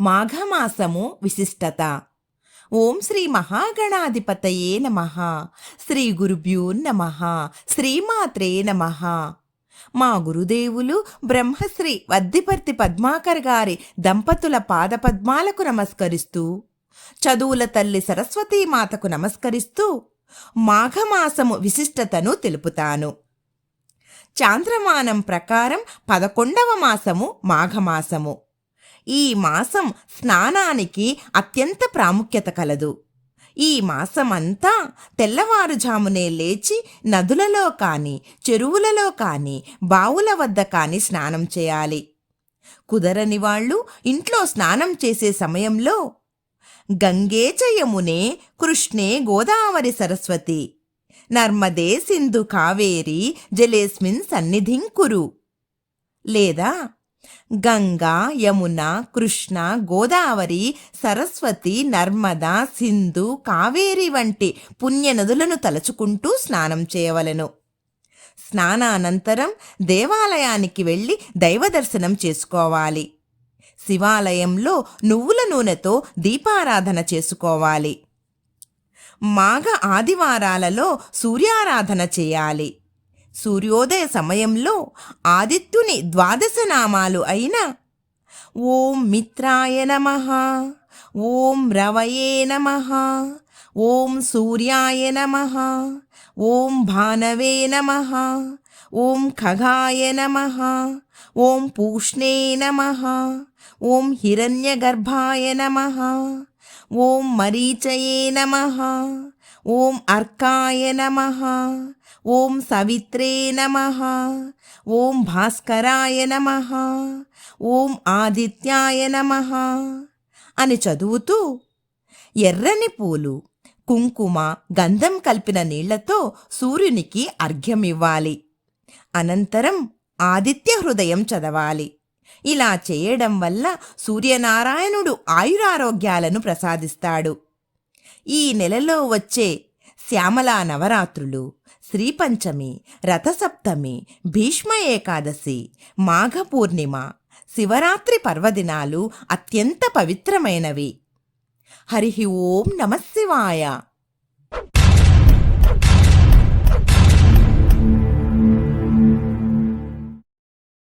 మాఘమాసము విశిష్టత. ఓం శ్రీ మహాగణాధిపతయే నమ. శ్రీ గురుభ్యూ నమ. శ్రీమాత్రే నమ. మా గురుదేవులు బ్రహ్మశ్రీ వద్దిపర్తి పద్మాకర్ గారి దంపతుల పాదపద్మాలకు నమస్కరిస్తూ చదువుల తల్లి సరస్వతీమాతకు నమస్కరిస్తూ మాఘమాసము విశిష్టతను తెలుపుతాను. చాంద్రమానం ప్రకారం పదకొండవ మాసము మాఘమాసము. ఈ మాసం స్నానానికి అత్యంత ప్రాముఖ్యత కలదు. ఈ మాసమంతా తెల్లవారుజామునే లేచి నదులలో కాని చెరువులలో కాని బావుల వద్ద కాని స్నానం చేయాలి. కుదరని వాళ్ళు ఇంట్లో స్నానం చేసే సమయంలో గంగే చయమునే కృష్ణే గోదావరి సరస్వతి నర్మదే సింధు కావేరి జలేస్మిన్ సన్నిధింకురు. లేదా గంగా యమున కృష్ణ గోదావరి సరస్వతి నర్మదా సింధు కావేరి వంటి పుణ్యనదులను తలుచుకుంటూ స్నానం చేయవలెను. స్నానానంతరం దేవాలయానికి వెళ్ళి దైవదర్శనం చేసుకోవాలి. శివాలయంలో నువ్వుల నూనెతో దీపారాధన చేసుకోవాలి. మాఘ ఆదివారాలలో సూర్యారాధన చేయాలి. సూర్యోదయ సమయంలో ఆదిత్యుని ద్వాదశ నామాలు అయిన ఓం మిత్రాయ నమ ఓం రవయే నమ ఓం సూర్యాయ నమ ఓం భానవే నమ ఓం ఖగాయ నమ ఓం పూష్ణే నమ ఓం హిరణ్యగర్భాయ నమ ఓం మరీచయే నమ ఓం అర్కాయ నమ ఓం సవిత్రే నమ. ఓం భాస్కరాయ నమ. ఓం ఆదిత్యాయ నమ. అని చదువుతూ ఎర్రని పూలు కుంకుమ గంధం కలిపిన నీళ్ళతో సూర్యునికి అర్ఘ్యమివ్వాలి. అనంతరం ఆదిత్య హృదయం చదవాలి. ఇలా చేయడం వల్ల సూర్యనారాయణుడు ఆయురారోగ్యాలను ప్రసాదిస్తాడు. ఈ నెలలో వచ్చే శ్యామలా నవరాత్రులు శ్రీపంచమి రథసప్తమి భీష్మ ఏకాదశి మాఘ పూర్ణిమ శివరాత్రి పర్వదినాలు అత్యంత పవిత్రమైనవి హరి ఓం నమశివాయ